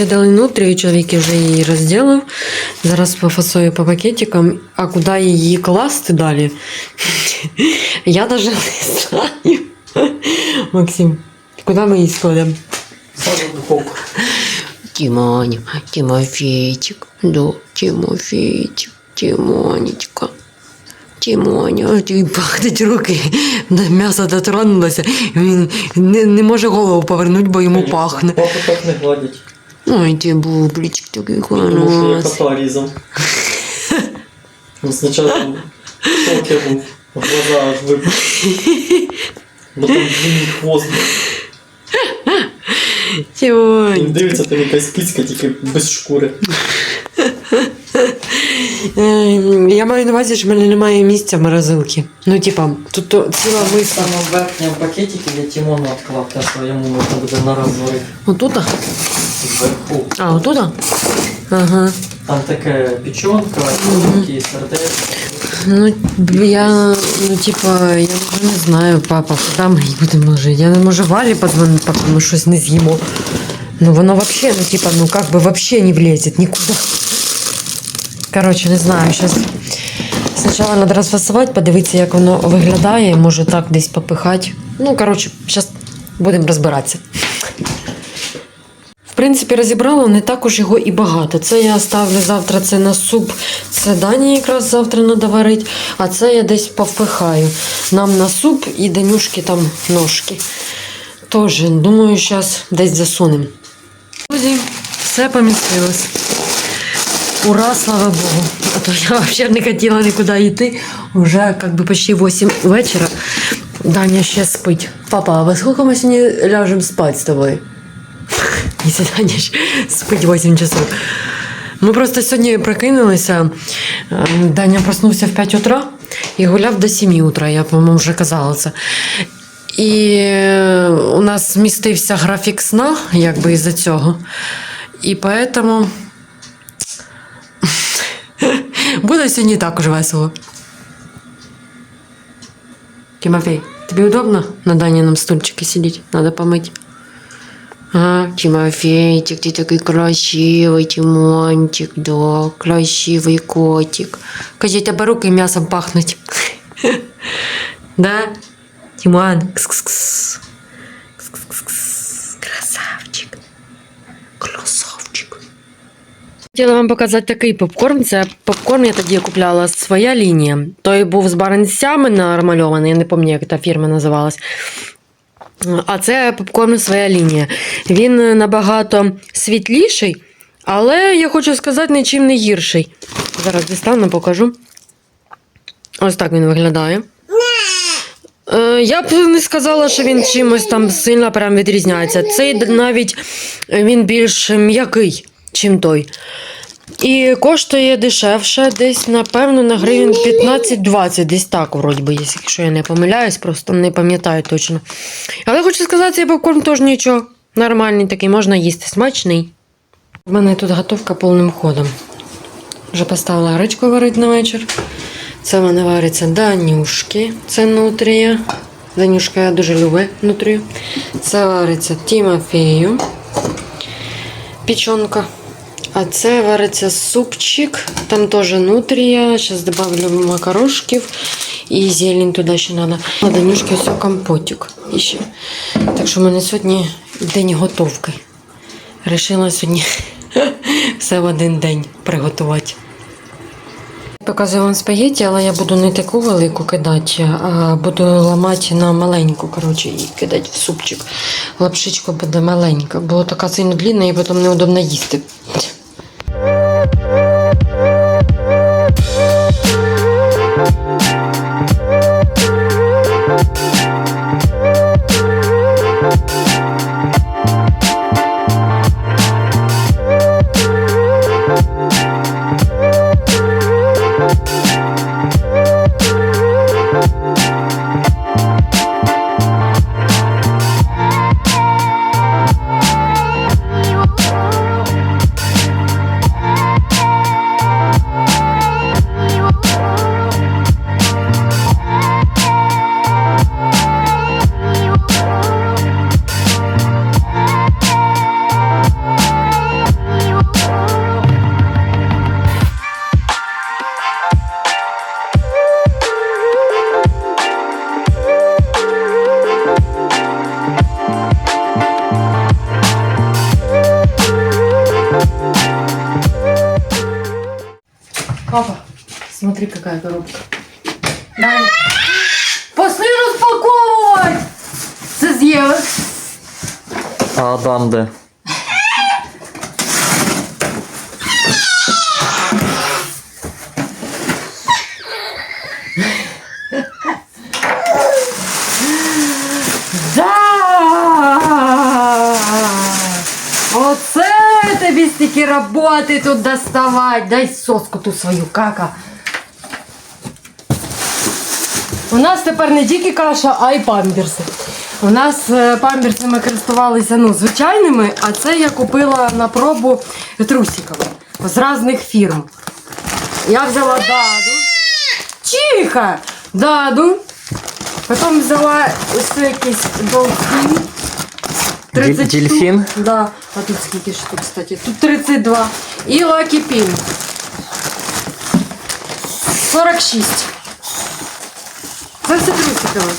Ще дали нутрію, чоловік вже її розділив. Зараз пофасую по пакетикам. А куди її класти далі? Я навіть не знаю. Максим, куди ми її складемо? Тимоня, Тимофейчик, да, Тимофейчик, Тимонечка. Тимоня, тобі пахнуть руки, до м'яса дотронулося, він не, не може голову повернути, бо йому пахне. Папу так не гладять. Ой, ти бубличок такий Тому що я кота різав. Він спочатку в в глаза аж випав. Бо там длинний хвост. Він дивиться, там якась піцька, тільки без шкури. Я маю на увазі, що в мене немає місця в морозилці. Ну, типа, тут то ціла миска. Саме в верхньому пакетике для Тимона відкладка, що йому можна буде на розорі. Отута? Зверху. А, отута? Ага. Там таке печенка, такі сердечки. Ну, я, ну, типа, я вже не знаю, папа, куди ми будемо ложити. Я не можу Валі подзвонити, поки ми щось не з'їмо. Ну, воно вообще, ну, типа, ну, как бы вообще не влезет нікуди. Короче, не знаю, сейчас спочатку треба розфасувати, подивитися, як воно виглядає, може так десь попихати. Ну, короче, зараз будемо розбиратися. Принципі, розібрала не так уж його і багато. Це я ставлю завтра це на суп. Це Дані якраз завтра треба варити, а це я десь повпихаю. Нам на суп і Данюшки там ножки. Тоже, думаю, зараз десь засунемо. Друзі, все помістилось. Ура, слава Богу. А то я взагалі не хотіла нікуди йти. Уже как бы почти 8 вечора. Даня ще спить. Папа, а во сколько ми сьогодні ляжемо спати з тобою? Якщо Даня спить 8 часов. Ми просто сьогодні прокинулися. е, Даня проснувся в 5 утра і гуляв до 7 утра, я, по-моєму, вже казала це. І е, у нас змістився графік сна, якби із-за цього. І поэтому буде сьогодні також весело. Тимофей, тобі удобно на Даніном стульчике сидіти? Надо помыть. А, Тимофейтик, ты такой красивый, Тимончик, да, красивый котик. Кажи, тебе руки мясом пахнуть. Да? Тимон, кс-кс-кс. Кс-кс-кс. Красавчик. Красавчик. Хотіла вам показати такий попкорн. Це попкорн я тоді купляла своя лінія. Той був з баранцями намальований, я не пам'ятаю, як та фірма називалась. А це попкорн своя лінія. Він набагато світліший, але я хочу сказати, нічим не гірший. Зараз дістану, покажу. Ось так він виглядає. Е, Я б не сказала, що він чимось там сильно прям відрізняється. Цей навіть е, він більш м'який, чим той. І коштує дешевше, десь, напевно, на гривень 15-20, десь так, вроді би, якщо я не помиляюсь, просто не пам'ятаю точно. Але хочу сказати, цей попкорн теж нічого. Нормальний такий, можна їсти, смачний. У мене тут готовка повним ходом. Вже поставила гречку варити на вечір. Це в мене вариться данюшки, це нутрія. Данюшка дуже любить нутрію. Це вариться Тімофею. Печонка. А це вариться супчик. Там теж нутрія. Зараз додавлю макарошків і зелень туди ще треба. А Данюшки все компотик іще. Так що в мене сьогодні день готовки. Решила сьогодні все в один день приготувати. Показую вам спагетті, але я буду не таку велику кидати, а буду ламати на маленьку, коротше, і кидати в супчик. Лапшичка буде маленька, бо така сильно длінна і потім неудобно їсти. А Адам де? Да! Оце тобі стільки роботи тут доставати. Дай соску ту свою, кака. У нас тепер не тільки каша, а й памперси. У нас е, памперси ми користувалися ну, звичайними, а це я купила на пробу трусиками з різних фірм. Я взяла даду. Тихо! Даду. Потім взяла ось якийсь долфін. 30 штук. Дельфін? Да. А тут скільки штук, кстати? Тут 32. І Pin. 46. Це все трусиками.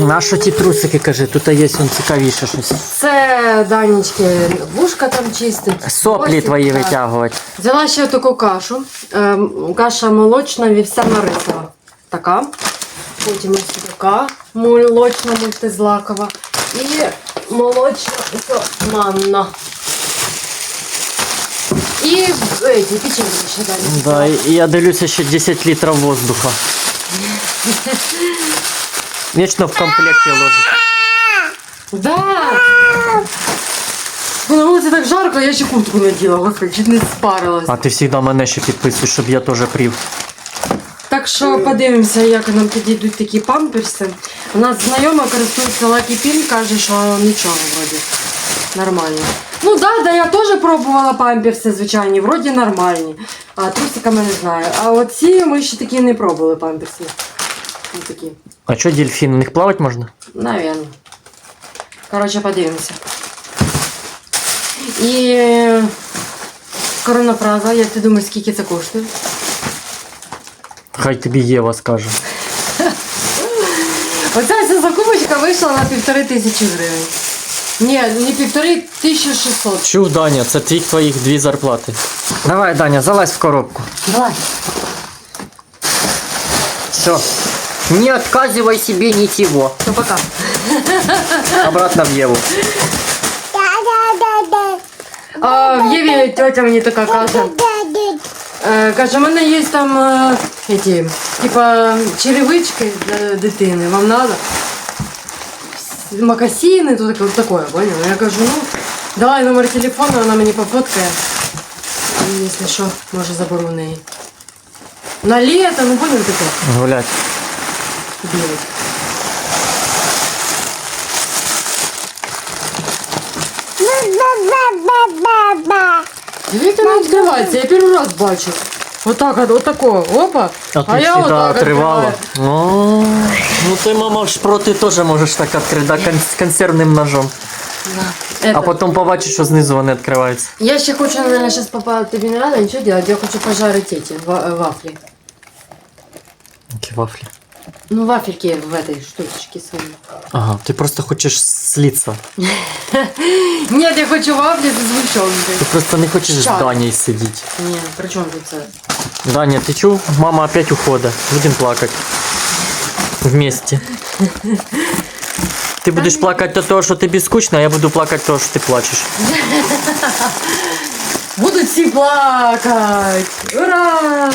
Нащо ті трусики, каже, тут є он цікавіше щось. Це Данечки вушка там чистить. Соплі Ось твої так. витягувати. Взяла ще таку кашу. Ем, Каша молочна, вівсяна рисова. Така. Потім ось така молочна мультизлакова. І молочна манна. І эти, печеньки ще далі. Да, і я дивлюся ще 10 літрів воздуха. Вічно в комплекті ложить. Да. На вулиці так жарко, я ще куртку наділа, господи, чуть не спарилась. А ти завжди мене ще підписуєш, щоб я теж прів. Так що подивимося, як нам підійдуть такі памперси. У нас знайома користується Lucky Pin, каже, що нічого вроді. Нормально. Ну да, да, я теж пробувала памперси звичайні, вроді нормальні. А трусиками не знаю. А оці ми ще такі не пробували памперси. Ось такі. А що дельфін? У них плавати можна? Наверно. Коротше, подивимося. І коронafраза, як ти думаєш, скільки це коштує? Хай тобі Єва скаже. Оця вся закупочка вийшла на півтори тисячі гривень. Ні, не півтори, 1600. Чув, Даня, це твій твоїх дві зарплати. Давай, Даня, залазь в коробку. Давай. Все. Не отказывай себе ничего. То пока. Обратно в Єву. А в Єві тетя мені така каже. Е, каже, у мене є там е, эти, типа черевички для дитини. Вам надо? Макасини, то таке, такое, поняла? Я кажу, ну, давай номер телефону, вона мені пофоткає. І, Якщо що, може заберу в неї. На літо, ну понял таке. Гулять. Білий. Дивіться, не відкривається, я перший раз бачу. Отак, от, отако, опа. А ти я всегда отак отривала. відкриваю. О, ну ти, мама, шпроти теж можеш так відкрити, да, кон- з консервним ножом. А Это. потім побачиш, що знизу вони відкриваються. Я ще хочу, наверное, сейчас папа, тобі не надо нічого делать, я хочу пожарить эти ва- э, вафли. Які вафлі. Ну, вафельки в этой штучечке своей. Ага, ти просто хочеш слитися. Нет, я хочу вафли з згущенкою. Ти просто не хочеш з Щас. Данією сидіти. Ні, при чому тут це? Даня, ти чув? Мама опять уходить. Будемо плакати. Вместе. Ти будеш плакати до того, що тобі скучно, а я буду плакати того, що ти плачеш. Будуть всі плакать! Ура!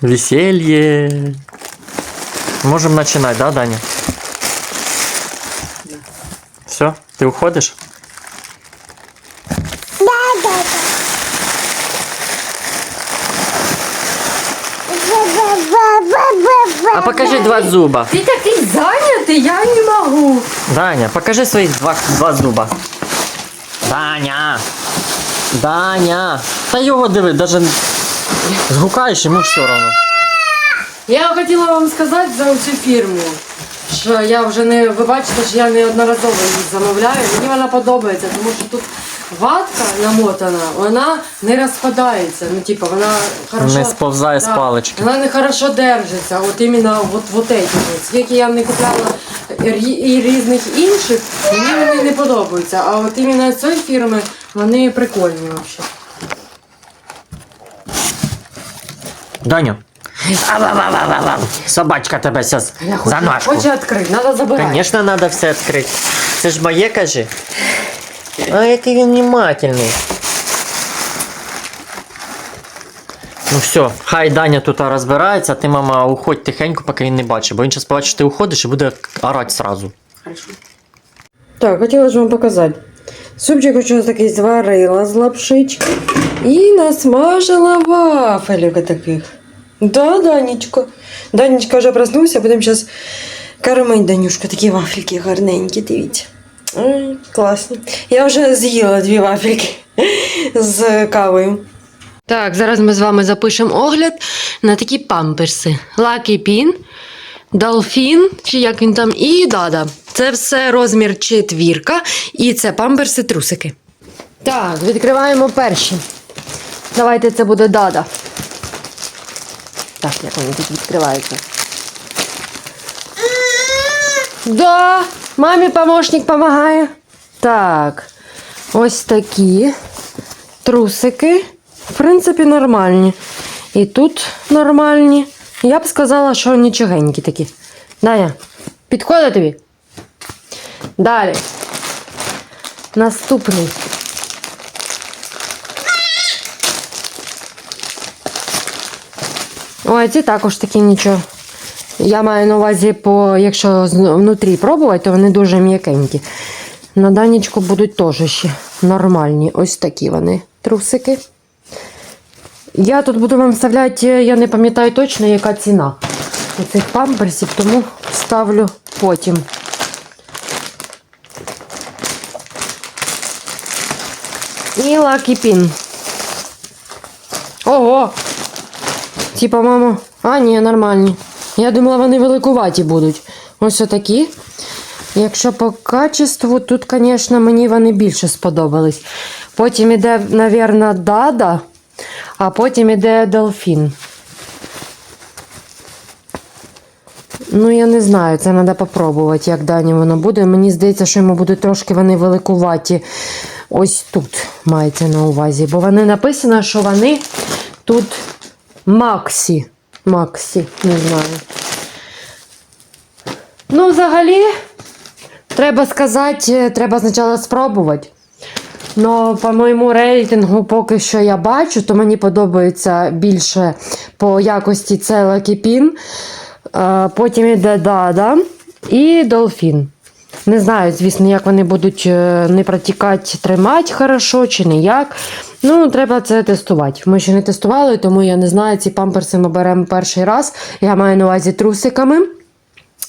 Веселье. Можем начинать, да, Даня? Все, ты уходишь? А покажи два зуба. Ти такий зайнятий, я не можу. Даня, покажи своих два, два зуба. Даня! Даня! Та його диви, даже згукаєш, йому все одно. Я хотіла вам сказати за цю фірму, що я вже не ви бачите, що я неодноразово її замовляю. Мені вона подобається, тому що тут ватка намотана, вона не розпадається. Ну, типу, вона хорошо Не сповзає з палички. Вона не хорошо держиться. От іменно от, от эти. Скільки я не купляла і різних інших, мені вони не подобаються. А от іменно цієї фірми вони прикольні взагалі. Даня. Собачка тебе зараз за ножку. Хоче відкрити, треба забирати. Конечно, надо все відкрити. Це ж моє, кажи. А який він внимательний. Ну все, хай Даня тут розбирається, а ти, мама, уходь тихенько, поки він не бачить, бо він зараз побачить, що ти уходиш і буде орати сразу. Так, хотіла ж вам показати. Супчик ось такий зварила з лапшички і насмажила вафелів таких. Да, Данечко. Данечка вже проснувся, будемо зараз кормити Данюшку. Такі вафельки гарненькі, дивіться. Ой, класні. Я вже з'їла дві вафельки з кавою. Так, зараз ми з вами запишемо огляд на такі памперси. Lucky Pin, Долфін, чи як він там, і Дада. Це все розмір четвірка, і це памперси трусики. Так, відкриваємо перші. Давайте це буде Дада. Так, як вони тут відкриваються. Да, мамі помощник допомагає. Так, ось такі трусики. В принципі, нормальні. І тут нормальні. Я б сказала, що нічогенькі такі. Дая, підходить тобі? Далі. Наступний. Ой, ці також такі нічого. Я маю на увазі, по, якщо внутрі пробувати, то вони дуже м'якенькі. На данічку будуть теж ще нормальні. Ось такі вони трусики. Я тут буду вам вставляти, я не пам'ятаю точно, яка ціна у цих памперсів, тому ставлю потім. І Lucky Pin. Ого! Ці, по-моєму. А, ні, нормальні. Я думала, вони великуваті будуть. Ось отакі. Якщо по качеству, тут, звісно, мені вони більше сподобались. Потім іде, мабуть, Дада, а потім іде Делфін. Ну, я не знаю, це треба попробувати, як дані воно буде. Мені здається, що йому будуть трошки вони великуваті. Ось тут мається на увазі. Бо вони написано, що вони тут Максі. Максі, не знаю. Ну, взагалі, треба сказати, треба спочатку спробувати. Но по моєму рейтингу, поки що я бачу, то мені подобається більше по якості це Лакіпін. Потім іде Дада і Долфін. Не знаю, звісно, як вони будуть е, не протікати, тримати хорошо чи не як. Ну, треба це тестувати. Ми ще не тестували, тому я не знаю, ці памперси ми беремо перший раз. Я маю на увазі трусиками.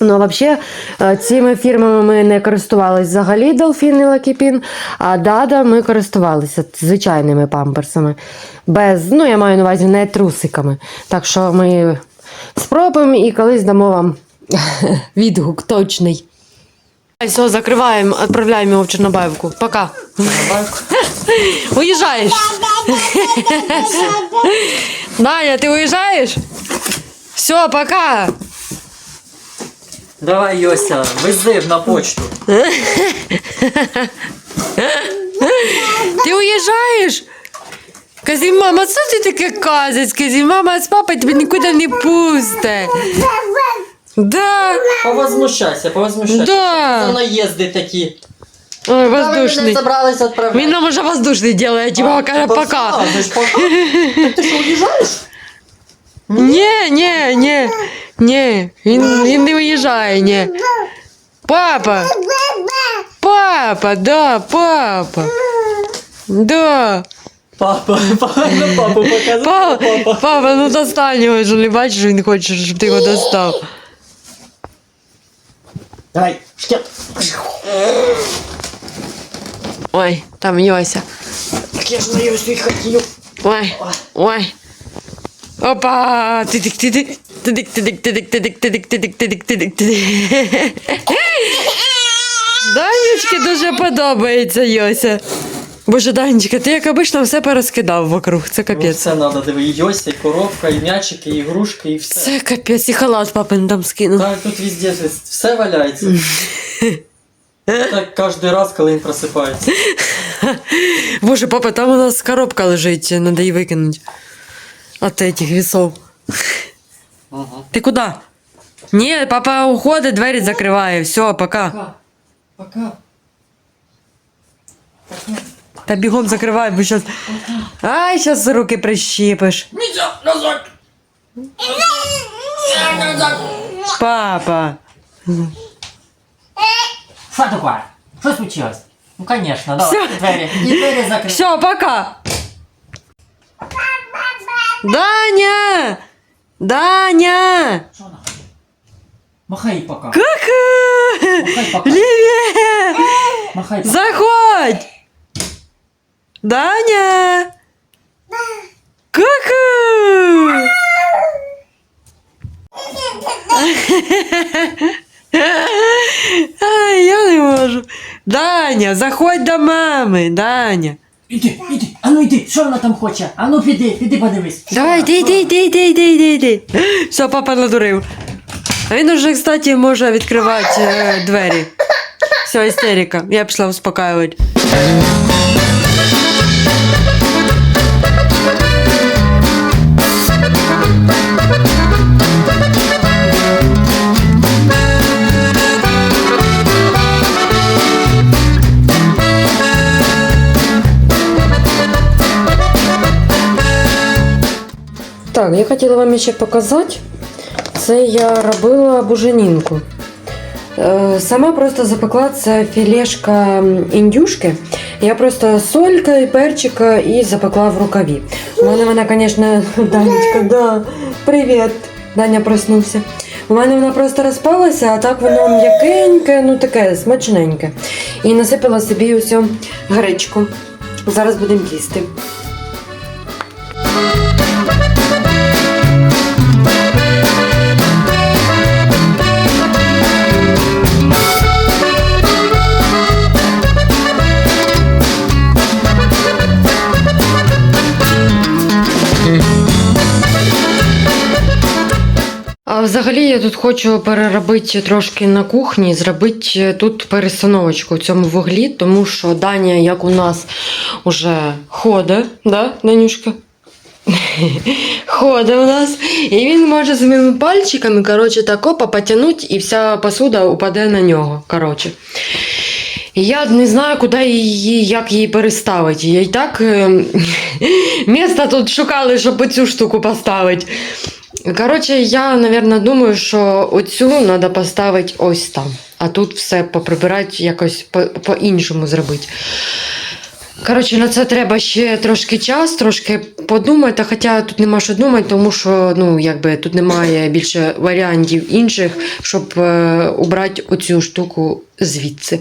Ну, взагалі, е, цими фірмами ми не користувалися взагалі Delfin і Лакіпін, а Дада ми користувалися звичайними памперсами. Без, ну, я маю на увазі не трусиками. Так що ми спробуємо і колись дамо вам відгук точний. Все, закриваємо, відправляємо його в Чорнобаївку. Пока. Уїжджаєш? Даня, ти уїжджаєш? Все, пока. Давай, Йося, вези на почту. Ти уїжджаєш? Казі, мама, що ти таке казець? Казі, мама з папою тебе нікуди не пусте. Да, Повозмущайся, повозмущайся. Да. Це наїзди такі. ой, Та ви воздушний. мене забрались відправляти. Він нам уже воздушний делає, типа каже пока. Так ти що, уїжджаєш? Ні, ні, ні, ні, він, він не уїжджає, ні. Папа, папа, да, папа. Да. Папа, папа, на папу показав. Папа, папа, ну достань його, що не бачиш, він хоче, щоб ти його достав. Давай, шкет. Ой, там Йося. Так я ж на Йосю хотів. Ой, ой. Опа! Тидик, тидик, тидик, тидик, тидик, тидик, тидик, тидик, тидик, тидик, тидик. Данечки дуже подобається Йося. Боже, Данечка, ти як обично все порозкидав вокруг. Це Ну, капець. Все надо, диви, і Йося, і коробка, і м'ячики, і ігрушки, і все. Це капець, і халат папин там скинув. Так, тут везде все валяється. Так кожен раз, коли він просипається. Боже, папа, там у нас коробка лежить, треба її викинути. От этих весов. Ага. Ти куди? Ні, папа уходить, двері закриває. Все, пока. Пока. Пока. Та бігом закривай, бо щас. Ай, щас руки прищіпиш. Митя, назад! Назад! Папа. Що таке? Що случилось? Ну, конечно, давай, Всё. двері. І двері закрив. Все, пока. Даня! Даня! Що вона? Махай пока. Ка-ка! Махай пока. Ліве! Махай пока. Заходь! Даня! Ка-ка! Ай, я не можу. Даня, заходь до мами, Даня. Іди, іди, а ну йди, що вона там хоче? А ну піди, піди подивись. Що Давай, вона? йди, йди, йди, йди, йди, йди, йди. Все, папа надурив. А він уже, кстати, може відкривати е, двері. Все, істерика. Я пішла успокаювати. Так, я хотіла вам ще показати. Це я робила буженінку. Е, Сама просто запекла це філешка індюшки. Я просто солька і перчика і запекла в рукаві. У мене вона, звісно, Данечка, да, привіт. Даня проснувся. У мене вона просто розпалася, а так воно м'якеньке, ну таке смачненьке. І насипала собі усю гречку. Зараз будемо їсти. А взагалі я тут хочу переробити трошки на кухні, зробити тут перестановочку в цьому вуглі, тому що Даня, як у нас уже ходить, да, Данюшка? Ходить у нас, і він може своїми пальчиками, коротше, так опа потягнути, і вся посуда упаде на нього. Коротше. Я не знаю, куди її, як її переставити. Я і так е, місто тут шукали, щоб цю штуку поставити. Коротше, я, мабуть, думаю, що оцю треба поставити ось там. А тут все поприбирати, якось по-іншому зробити. Коротше, на це треба ще трошки час, трошки подумати. Хоча тут нема що думати, тому що ну, якби, тут немає більше варіантів інших, щоб е, убрати оцю штуку звідси.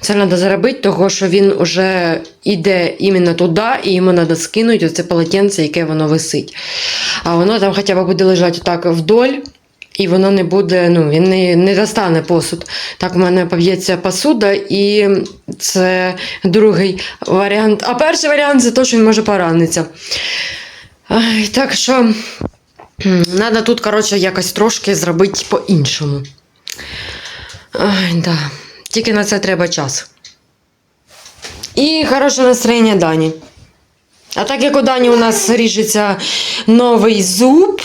Це треба зробити, тому що він вже йде іменно туди, і йому треба скинути оце полотенце, яке воно висить. А воно там хоча б буде лежати так вдоль. І воно не буде, ну, він не, не достане посуд. Так в мене поб'ється посуда, і це другий варіант. А перший варіант це те, що він може поранитися. Так що треба тут, коротше, якось трошки зробити по-іншому. Да. Тільки на це треба час. І хороше настроєння Дані. А так як у Дані у нас ріжеться новий зуб,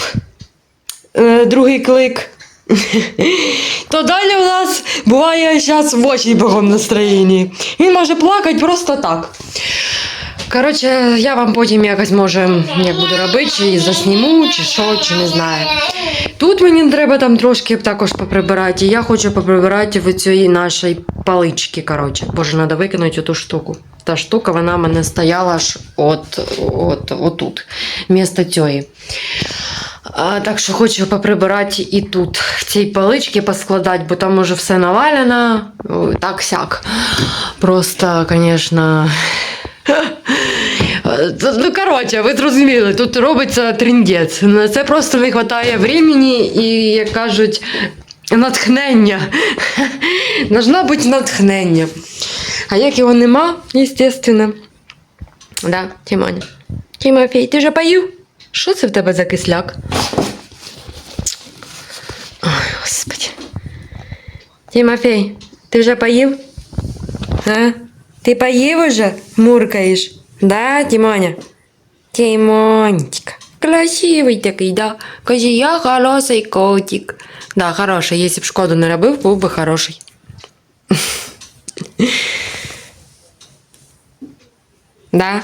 е, другий клик. То далі у нас буває зараз в очень богом настроєнні. Він може плакати просто так. Коротше, я вам потім якось може, як буду робити, чи засніму, чи що, чи не знаю. Тут мені треба там трошки також поприбирати. І я хочу поприбирати в цій нашій паличці. Коротше. Боже, треба викинути ту штуку. Та штука, вона мене стояла аж от, от, отут, вмісто цієї. Так що хочу поприбирати і тут, в цій паличці поскладати, бо там уже все навалено. Так сяк. Просто, звісно. Ну, коротше, ви зрозуміли, тут робиться тріндець. Це просто не вистачає времени і, як кажуть, натхнення. Должна бути натхнення. А як його нема, естественно. Да, Тимоня. Тимофій, ти вже поїв? Що це в тебе за кисляк? Ой, господи. Тимофій, ти вже поїв? А? Ти поїв уже? Муркаєш? Да, Тимоня? Тимонечка. Красивий такий, да. Каже, я хороший котик. Да, хороший. Якщо б шкоду не робив, був би хороший. Да?